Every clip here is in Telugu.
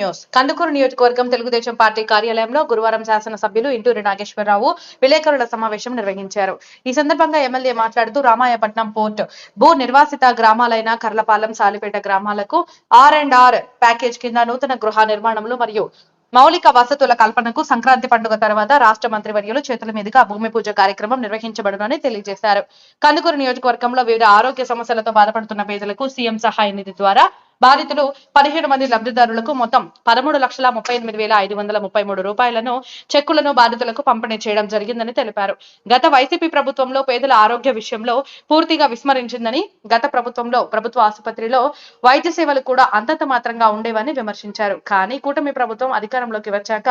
న్యూస్. కందుకూరు నియోజకవర్గం తెలుగుదేశం పార్టీ కార్యాలయంలో గురువారం శాసనసభ్యులు ఇంటూరి నాగేశ్వరరావు విలేకరుల సమావేశం నిర్వహించారు. ఈ సందర్భంగా ఎమ్మెల్యే మాట్లాడుతూ రామాయపట్నం పోర్ట్ భూ నిర్వాసిత గ్రామాలైన కర్లపాలెం సాలిపేట గ్రామాలకు ఆర్ అండ్ ఆర్ ప్యాకేజ్ కింద నూతన గృహ నిర్మాణంలో మరియు మౌలిక వసతుల కల్పనకు సంక్రాంతి పండుగ తర్వాత రాష్ట్ర మంత్రివర్యులు చేతుల మీదుగా భూమి పూజ కార్యక్రమం నిర్వహించబడునని తెలియజేశారు. కందుకూరు నియోజకవర్గంలో వివిధ ఆరోగ్య సమస్యలతో బాధపడుతున్న పేదలకు సీఎం సహాయ నిధి ద్వారా బాధితులు పదిహేడు మంది లబ్ధిదారులకు మొత్తం పదమూడు లక్షల ముప్పై ఎనిమిది వేల ఐదు వందల ముప్పై మూడు రూపాయలను చెక్కులను బాధితులకు పంపిణీ చేయడం జరిగిందని తెలిపారు. గత వైసీపీ ప్రభుత్వంలో పేదల ఆరోగ్య విషయంలో పూర్తిగా విస్మరించిందని గత ప్రభుత్వంలో ప్రభుత్వ ఆసుపత్రిలో వైద్య సేవలు కూడా అంతంత మాత్రంగా ఉండేవని విమర్శించారు. కానీ కూటమి ప్రభుత్వం అధికారంలోకి వచ్చాక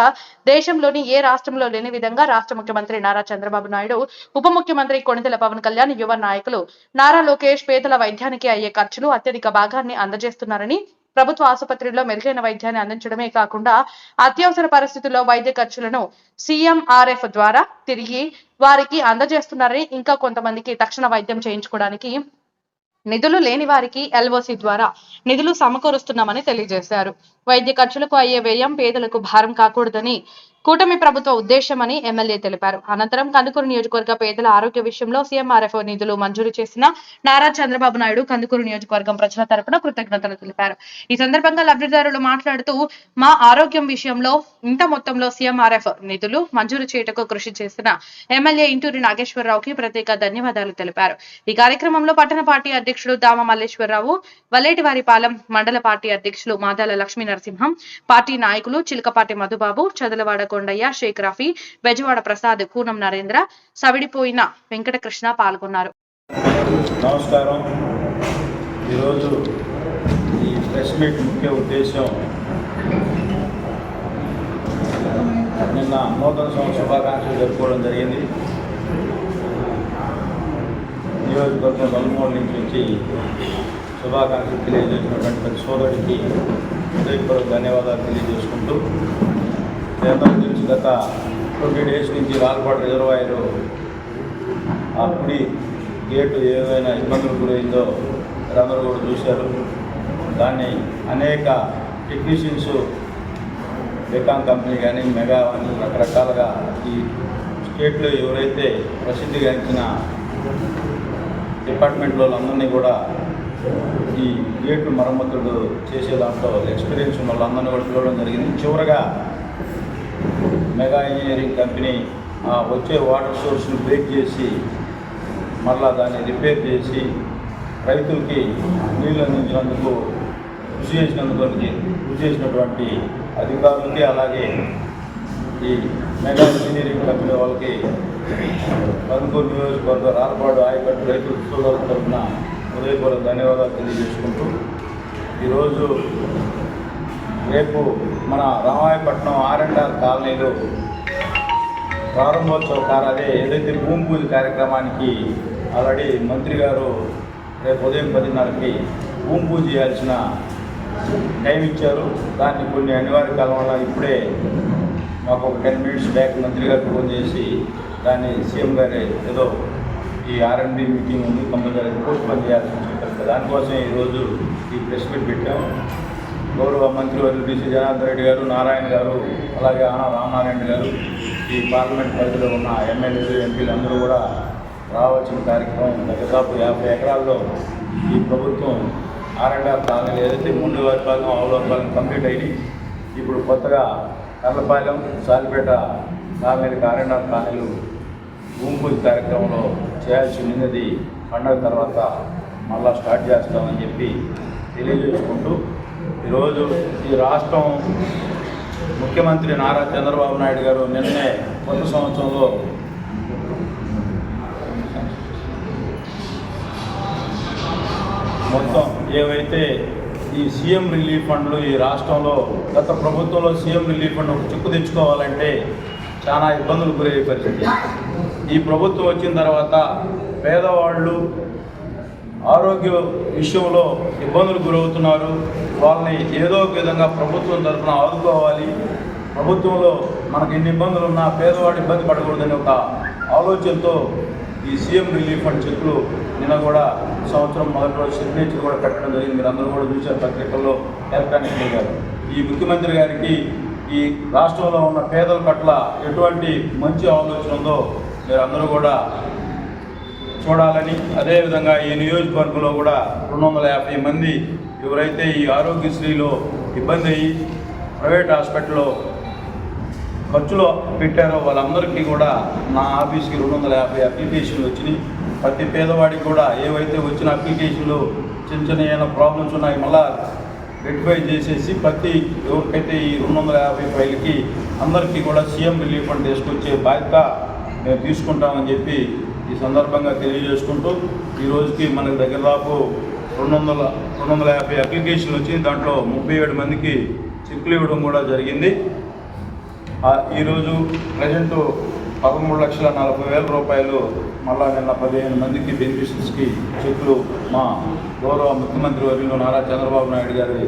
దేశంలోని ఏ రాష్ట్రంలో లేని విధంగా రాష్ట్ర ముఖ్యమంత్రి నారా చంద్రబాబు నాయుడు ఉప ముఖ్యమంత్రి కొణిదెల పవన్ కళ్యాణ్ యువ నాయకులు నారా లోకేష్ పేదల వైద్యానికి అయ్యే ఖర్చులు అత్యధిక భాగాన్ని అందజేస్తున్నారు. చేస్తున్నారని ప్రభుత్వ ఆసుపత్రిలో మెరుగైన వైద్యాన్ని అందించడమే కాకుండా అత్యవసర పరిస్థితుల్లో వైద్య ఖర్చులను సీఎంఆర్ఎఫ్ ద్వారా తిరిగి వారికి అందజేస్తున్నారని ఇంకా కొంతమందికి తక్షణ వైద్యం చేయించుకోవడానికి నిధులు లేని వారికి ఎల్ఓసి ద్వారా నిధులు సమకూరుస్తున్నామని తెలియజేశారు. వైద్య ఖర్చులకు అయ్యే వ్యయం పేదలకు భారం కాకూడదని కూటమి ప్రభుత్వ ఉద్దేశమని ఎమ్మెల్యే తెలిపారు. అనంతరం కందుకూరు నియోజకవర్గ పేదల ఆరోగ్య విషయంలో సీఎంఆర్ఎఫ్ నిధులు మంజూరు చేసిన నారా చంద్రబాబు నాయుడు కందుకూరు నియోజకవర్గం ప్రజల తరపున కృతజ్ఞతలు తెలిపారు. ఈ సందర్భంగా లబ్ధిదారులు మాట్లాడుతూ మా ఆరోగ్యం విషయంలో ఇంత మొత్తంలో సీఎంఆర్ఎఫ్ నిధులు మంజూరు చేయటకు కృషి చేసిన ఎమ్మెల్యే ఇంటూరి నాగేశ్వరరావుకి ప్రత్యేక ధన్యవాదాలు తెలిపారు. ఈ కార్యక్రమంలో పట్టణ పార్టీ అధ్యక్షుడు దామ మల్లేశ్వరరావు వల్లేటివారిపాలెం మండల పార్టీ అధ్యక్షులు మాదాల లక్ష్మీ నరసింహం పార్టీ నాయకులు చిలకపాటి మధుబాబు చదలవాడ కొండయ్య షేక్ రఫీ బెజవాడ ప్రసాద్ కూనం నరేంద్ర సవిడిపోయిన వెంకటకృష్ణ పాల్గొన్నారు. నమస్కారం. ఈరోజు ఈ ప్రెస్ మీట్ ముఖ్య ఉద్దేశం నిన్న నూతన సంవత్సర శుభాకాంక్షలు జరుపుకోవడం జరిగింది. నియోజకవర్గం నలుమూల నుంచి వచ్చి శుభాకాంక్షలు తెలియజేసినటువంటి ప్రతి సోదరుడికి హృదయపూర్వక ధన్యవాదాలు తెలియజేసుకుంటూ కేంద్రం నుంచి గత ట్వంటీ డేస్ నుంచి రాల్పాడు రిజర్వాయర్ ఆ గుడి గేటు ఏమైనా ఇబ్బందులు గురైందో మీరందరూ కూడా చూశారు. దాన్ని అనేక టెక్నీషియన్స్ బెకాం కంపెనీ కానీ మెగా అని రకరకాలుగా ఈ స్టేట్లో ఎవరైతే ప్రసిద్ధిగాంచిన డిపార్ట్మెంట్లో వాళ్ళందరినీ కూడా ఈ గేటు మరమ్మతులు చేసే దాంట్లో ఎక్స్పీరియన్స్ ఉన్న వాళ్ళందరినీ కూడా పిలవడం జరిగింది. చివరగా మెగా ఇంజనీరింగ్ కంపెనీ ఆ వచ్చే వాటర్ సోర్స్ని బ్రేక్ చేసి మళ్ళా దాన్ని రిపేర్ చేసి రైతులకి నీళ్ళు అందించినందుకు కృషి చేసినందుకు కృషి చేసినటువంటి అధికారులకి అలాగే ఈ మెగా ఇంజనీరింగ్ కంపెనీ వాళ్ళకి కందుకూరు నియోజకవర్గ రాలపాడు ఆయకట్టు రైతుల తరఫున హృదయపూర్వక ధన్యవాదాలు తెలియజేసుకుంటూ ఈరోజు రేపు మన రామాయపట్నం ఆర్ కాలనీలో ప్రారంభోత్సవ కారాలే ఏదైతే భూమి పూజ కార్యక్రమానికి ఆల్రెడీ మంత్రి గారు రేపు ఉదయం పదిన్నరకి భూమి పూజ చేయాల్సిన టైం ఇచ్చారు. దాన్ని కొన్ని అనివార్య కాలం వల్ల ఇప్పుడే మాకు ఒక టెన్ మినిట్స్ బ్యాక్ మంత్రి గారు ఫోన్ చేసి దాన్ని సీఎం గారి ఏదో ఈ ఆర్ఎండ్బి మీటింగ్ ఉంది కంపల్సరీ పోస్ట్ పోన్ చేయాల్సి ఉంటుంది దానికోసం ఈరోజు ఈ ప్రెస్ మీట్ పెట్టాం గౌరవ మంత్రివర్యులు బీసీ జనార్దన్ రెడ్డి గారు నారాయణ గారు అలాగే ఆనా రామనారాయణ గారు ఈ పార్లమెంట్ పరిధిలో ఉన్న ఎమ్మెల్యేలు ఎంపీలు అందరూ కూడా రావాల్సిన కార్యక్రమం దాదాపు యాభై ఎకరాల్లో ఈ ప్రభుత్వం ఆర్ఎండ్ఆర్ కాలనీలు ఏదైతే ముందు వారి భాగం ఆవుల భాగం కంప్లీట్ అయ్యి ఇప్పుడు కొత్తగా కర్లపాలెం సాలిపేట కాలనీలకు ఆర్ఎండ్ఆర్ కాలనీలు భూమి పూజ కార్యక్రమంలో చేయాల్సి ఉన్నది. పండగ తర్వాత మళ్ళా స్టార్ట్ చేస్తామని చెప్పి తెలియజేసుకుంటూ ఈరోజు ఈ రాష్ట్రం ముఖ్యమంత్రి నారా చంద్రబాబు నాయుడు గారు నిన్నే కొత్త సంవత్సరంలో మొత్తం ఏవైతే ఈ సీఎం రిలీఫ్ ఫండ్లు ఈ రాష్ట్రంలో గత ప్రభుత్వంలో సీఎం రిలీఫ్ ఫండ్ ఒక చెక్కు తెచ్చుకోవాలంటే చాలా ఇబ్బందులు గురయ్యే పరిస్థితి. ఈ ప్రభుత్వం వచ్చిన తర్వాత పేదవాళ్ళు ఆరోగ్య విషయంలో ఇబ్బందులు గురవుతున్నారు. వాళ్ళని ఏదో ఒక విధంగా ప్రభుత్వం తరఫున ఆదుకోవాలి. ప్రభుత్వంలో మనకి ఎన్ని ఇబ్బందులు ఉన్నా పేదవాడు ఇబ్బంది పడకూడదని ఒక ఆలోచనతో ఈ సీఎం రిలీఫ్ ఫండ్ చెక్కులు నిన్న కూడా సంవత్సరం మొదటి రోజు సిగ్నేచర్ కూడా పెట్టడం జరిగింది. మీరు అందరూ కూడా చూశారు పత్రికల్లో ఎలక్ట్రానిక్ మీడియాలో ఈ ముఖ్యమంత్రి గారికి ఈ రాష్ట్రంలో ఉన్న పేదల పట్ల ఎటువంటి మంచి ఆలోచన ఉందో మీరందరూ కూడా చూడాలని అదేవిధంగా ఈ నియోజకవర్గంలో కూడా రెండు వందల యాభై మంది ఎవరైతే ఈ ఆరోగ్యశ్రీలో ఇబ్బంది అయ్యి ప్రైవేట్ హాస్పిటల్లో ఖర్చులో పెట్టారో వాళ్ళందరికీ కూడా నా ఆఫీస్కి రెండు వందల యాభై అప్లికేషన్లు వచ్చినాయి. ప్రతి పేదవాడికి కూడా ఏవైతే వచ్చిన అప్లికేషన్లు చిన్న చిన్న ఏమైనా ప్రాబ్లమ్స్ ఉన్నాయి మళ్ళా రెక్టిఫై చేసేసి ప్రతి ఎవరికైతే ఈ రెండు వందల యాభై ఫైల్కి అందరికీ కూడా సీఎం రిలీఫ్ ఫండ్ తీసుకొచ్చే బాధ్యత మేము తీసుకుంటామని చెప్పి ఈ సందర్భంగా తెలియజేసుకుంటూ ఈ రోజుకి మనకి దగ్గర దాపు రెండు వందల రెండు వందల యాభై అప్లికేషన్లు వచ్చి దాంట్లో ముప్పై ఏడు మందికి చెక్కులు ఇవ్వడం కూడా జరిగింది. ఈరోజు ప్రజెంట్ పదమూడు లక్షల నలభై వేల రూపాయలు మళ్ళా నిన్న పదిహేను మందికి బెనిఫిషరీస్కి చెక్కులు మా గౌరవ ముఖ్యమంత్రి వర్యులు నారా చంద్రబాబు నాయుడు గారి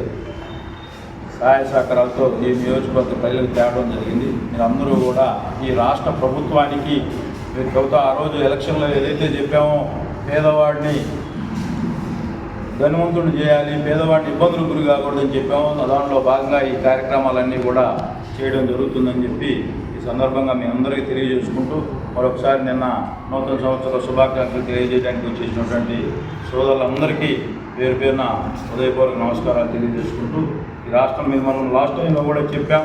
సహాయ సహకారాలతో ఈ నియోజకవర్గ ప్రజలకు తేవడం జరిగింది. మీరందరూ కూడా ఈ రాష్ట్ర ప్రభుత్వానికి మీరు చెబుతా ఆ రోజు ఎలక్షన్లో ఏదైతే చెప్పామో పేదవాడిని ధనవంతుడు చేయాలి పేదవాడిని ఇబ్బందులు గురి కాకూడదని చెప్పాము దాంట్లో భాగంగా ఈ కార్యక్రమాలన్నీ కూడా చేయడం జరుగుతుందని చెప్పి ఈ సందర్భంగా మీ అందరికీ తెలియజేసుకుంటూ మరొకసారి నిన్న నూతన సంవత్సర శుభాకాంక్షలు తెలియజేయడానికి వచ్చేసినటువంటి సోదరులందరికీ పేరు పేరున హృదయపూర్వక నమస్కారాలు తెలియజేసుకుంటూ రాష్ట్రం మీద మనం లాస్ట్ టైంలో కూడా చెప్పాం.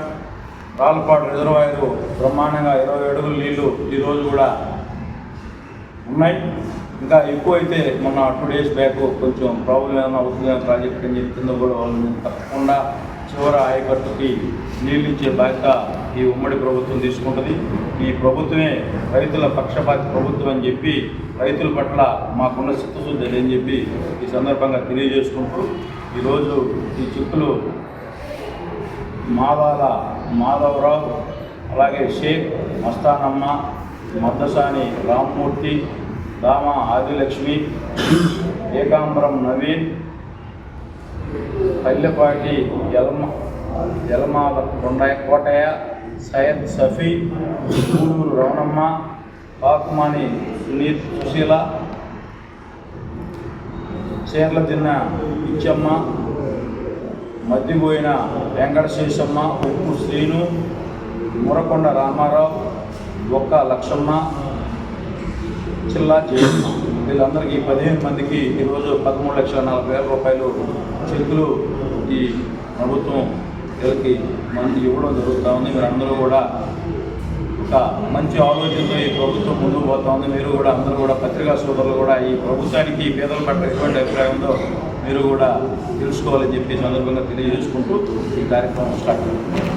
రాళ్ళపాడు రిజర్వాయర్ బ్రహ్మాండంగా ఇరవై అడుగుల నీళ్ళు ఈరోజు కూడా ఉన్నాయి. ఇంకా ఎక్కువ అయితే మొన్న టూ డేస్ బ్యాక్ కొంచెం ప్రాబ్లం ఏమైనా అవుతుంది ప్రాజెక్ట్ అని చెప్తుందో కూడా వాళ్ళు తప్పకుండా చివరి ఆయకట్టుకి నీళ్ళు ఇచ్చే బాధ్యత ఈ ఉమ్మడి ప్రభుత్వం తీసుకుంటుంది. ఈ ప్రభుత్వమే రైతుల పక్షపాతి ప్రభుత్వం అని చెప్పి రైతుల పట్ల మాకున్న చిత్తశుద్ధి అని చెప్పి ఈ సందర్భంగా తెలియజేసుకుంటూ ఈరోజు ఈ చిక్కులు మాదాల మాధవరావు అలాగే షేక్ మస్తానమ్మ మద్దసాని రామ్మూర్తి దామ ఆదిలక్ష్మి ఏకాంబరం నవీన్ పల్లెపాటి యలమ యలమాల కొండయ కోటయ్య సయ్యద్ సఫీ గూడూరు రమణమ్మ పాకుమాని సునీత్ సుశీల చీర్ల తిన్న ఇచ్చమ్మ మద్దిపోయిన వెంకటశేషమ్మ ఉప్పు శ్రీను మురకొండ రామారావు ఒక్క లక్షమ్మ చిల్లా జయమ్మ. వీళ్ళందరికీ పదిహేను మందికి ఈరోజు పదమూడు లక్షల నలభై వేల రూపాయలు చెక్కులు ఈ ప్రభుత్వం వీళ్ళకి మంది ఇవ్వడం జరుగుతూ ఉంది. మీరందరూ కూడా ఒక మంచి ఆలోచనతో ఈ ప్రభుత్వం ముందుకు పోతా ఉంది. మీరు కూడా అందరూ కూడా పత్రికా సోదరులు కూడా ఈ ప్రభుత్వానికి పేదలు పేదల పట్ల ఎటువంటి అభిప్రాయం ఉందో మీరు కూడా తెలుసుకోవాలని చెప్పి సందర్భంగా తెలియజేసుకుంటూ ఈ కార్యక్రమం స్టార్ట్ అవుతుంది